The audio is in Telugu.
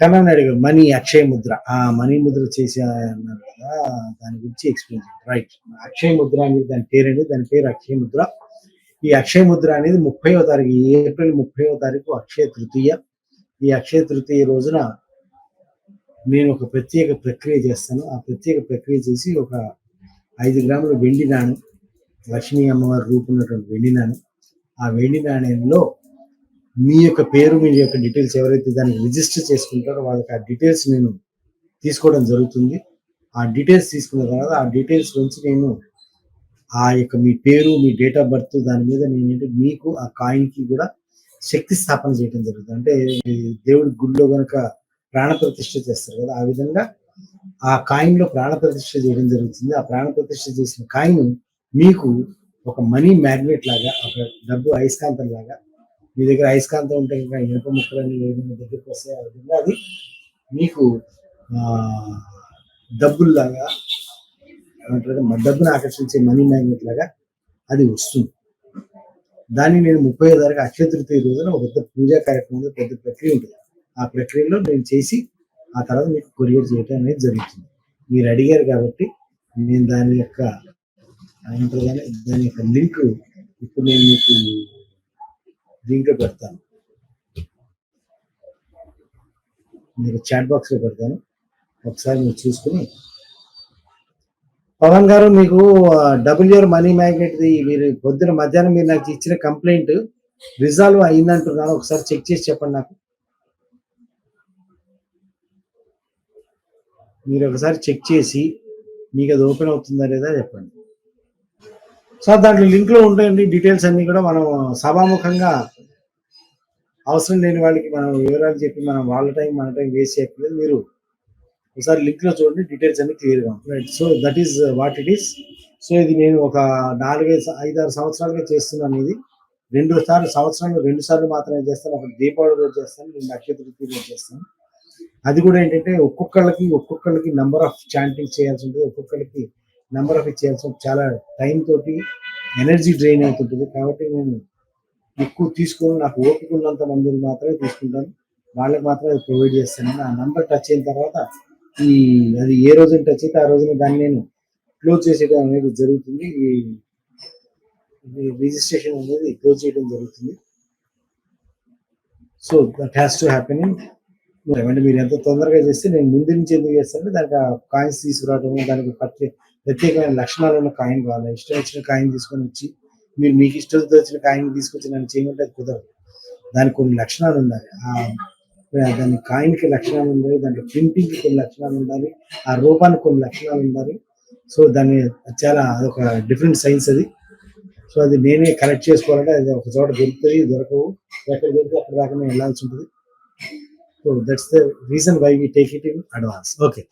కన్నా అడిగారు మనీ అక్షయ ముద్ర. ఆ మనీ ముద్ర చేసే అన్నారు కదా దాని గురించి ఎక్స్ప్లెయిన్ చేయండి. రైట్ అక్షయ ముద్ర అనేది దాని పేరండి. దాని పేరు అక్షయ ముద్ర. ఈ అక్షయ ముద్ర అనేది ముప్పైవ తారీఖు ఏప్రిల్ ముప్పైవ తారీఖు అక్షయ తృతీయ. ఈ అక్షయ తృతీయ రోజున నేను ఒక ప్రత్యేక ప్రక్రియ చేస్తాను. ఆ ప్రత్యేక ప్రక్రియ చేసి ఒక ఐదు గ్రాముల వెండి నాణం లక్ష్మీ అమ్మవారి రూపున్నటువంటి వెండి నాణం. ఆ వెండి నాణ్యంలో మీ యొక్క పేరు మీ యొక్క డీటెయిల్స్ ఎవరైతే దాన్ని రిజిస్టర్ చేసుకుంటారో వాళ్ళకి ఆ డీటెయిల్స్ నేను తీసుకోవడం జరుగుతుంది. ఆ డీటెయిల్స్ తీసుకున్న తర్వాత ఆ డీటెయిల్స్ నుంచి నేను ఆ యొక్క మీ పేరు మీ డేట్ ఆఫ్ బర్త్ దాని మీద నేనేంటి మీకు ఆ కాయిన్కి కూడా శక్తి స్థాపన చేయడం జరుగుతుంది. అంటే దేవుడి గుడిలో కనుక ప్రాణ ప్రతిష్ఠ చేస్తారు కదా ఆ విధంగా ఆ కాయిన్లో ప్రాణ ప్రతిష్ఠ చేయడం జరుగుతుంది. ఆ ప్రాణ ప్రతిష్ఠ చేసిన కాయిన్ మీకు ఒక మనీ మ్యాగ్నెట్ లాగా ఒక డబ్బు అయస్కాంతం లాగా మీ దగ్గర అయస్కాంతం ఉంటే ఇంకా ఇనుప ముక్కలన్నీ ఏదైనా దగ్గరికి వస్తే ఆ విధంగా. అది మీకు డబ్బుల్లాగా ఏమంటారు డబ్బును ఆకర్షించే మనీ మ్యాగ్నెట్ లాగా అది వస్తుంది. దాన్ని నేను ముప్పై తారీఖు అక్షయ తృతీయ రోజున ఒక పెద్ద పూజా కార్యక్రమంలో పెద్ద ప్రక్రియ ఉంటుంది. ఆ ప్రక్రియలో నేను చేసి ఆ తర్వాత మీకు కొరియర్ చేయడం అనేది జరుగుతుంది. మీరు అడిగారు కాబట్టి నేను దాని యొక్క దాని యొక్క లింక్ ఇప్పుడు నేను మీకు దీంట్లో పెడతాను. మీరు చాట్ బాక్స్లో పెడతాను. ఒకసారి మీరు చూసుకుని. పవన్ గారు మీకు డబుల్ ఇయర్ మనీ మ్యాగ్నెట్ది మీరు పొద్దున మధ్యాహ్నం మీరు నాకు ఇచ్చిన కంప్లైంట్ రిజాల్వ్ అయిందంటున్నాను. ఒకసారి చెక్ చేసి చెప్పండి నాకు. మీరు ఒకసారి చెక్ చేసి మీకు అది ఓపెన్ అవుతుందా లేదా చెప్పండి. సార్ దాంట్లో లింక్లో ఉంటాయండి డీటెయిల్స్ అన్ని కూడా. మనం సభాముఖంగా అవసరం లేని వాళ్ళకి మనం వివరాలు చెప్పి మనం వాళ్ళ టైం మన టైం వేస్ట్ చేయట్లేదు మీరు ఒకసారి లింక్లో చూడండి డీటెయిల్స్ అన్ని క్లియర్గా right so that is what it is so ఇది నేను ఒక నాలుగైదు ఐదారు సంవత్సరాలుగా చేస్తున్నాను ఇది. రెండు సార్లు సంవత్సరంలో రెండు సార్లు మాత్రమే చేస్తాను. ఒకటి దీపావళి రోజు చేస్తాను రెండు అక్షయ తృతీయ రోజు చేస్తాను. అది కూడా ఏంటంటే ఒక్కొక్కళ్ళకి ఒక్కొక్కళ్ళకి నెంబర్ ఆఫ్ చాంటింగ్ చేయాల్సి ఉంటుంది. ఒక్కొక్కరికి నెంబర్ ఆఫ్ చేయాల్సి చాలా టైం తోటి ఎనర్జీ డ్రైన్ అవుతుంటుంది. కాబట్టి నేను ఎక్కువ తీసుకొని నాకు ఓపిక ఉన్నంత మందిని మాత్రమే తీసుకుంటాను. వాళ్ళకి మాత్రమే ప్రొవైడ్ చేస్తాను. ఆ నంబర్ టచ్ అయిన తర్వాత ఈ అది ఏ రోజున టచ్ అయితే ఆ రోజున దాన్ని నేను క్లోజ్ చేసేయడం అనేది జరుగుతుంది. ఈ రిజిస్ట్రేషన్ అనేది క్లోజ్ చేయడం జరుగుతుంది. So that has to happen అంటే మీరు ఎంత తొందరగా చేస్తే నేను ముందు నుంచి ఎందుకు చేస్తానంటే దానికి కాయిన్స్ తీసుకురావడం దానికి ప్రత్యే ప్రత్యేకమైన లక్షణాలు ఉన్న కాయిన్ కావాలి. ఇష్టం వచ్చిన కాయిన్ తీసుకొని వచ్చి మీరు మీకు ఇష్టంతో వచ్చిన కాయిన్ తీసుకొచ్చి నన్ను చేయమంటే అది కుదరదు. దానికి కొన్ని లక్షణాలు ఉండాలి. ఆ దాని కాయిన్కి లక్షణాలు ఉండాలి దాంట్లో ప్రింటింగ్కి కొన్ని లక్షణాలు ఉండాలి ఆ రూపానికి కొన్ని లక్షణాలు ఉండాలి. సో దాన్ని చాలా అదొక డిఫరెంట్ సైన్స్ అది. సో అది నేనే కలెక్ట్ చేసుకోవాలంటే అది ఒక చోట దొరుకుతుంది దొరకవు. ఎక్కడ దొరికితే అక్కడ దాకా నేను వెళ్ళాల్సి ఉంటుంది. So that's the reason why we take it in advance okay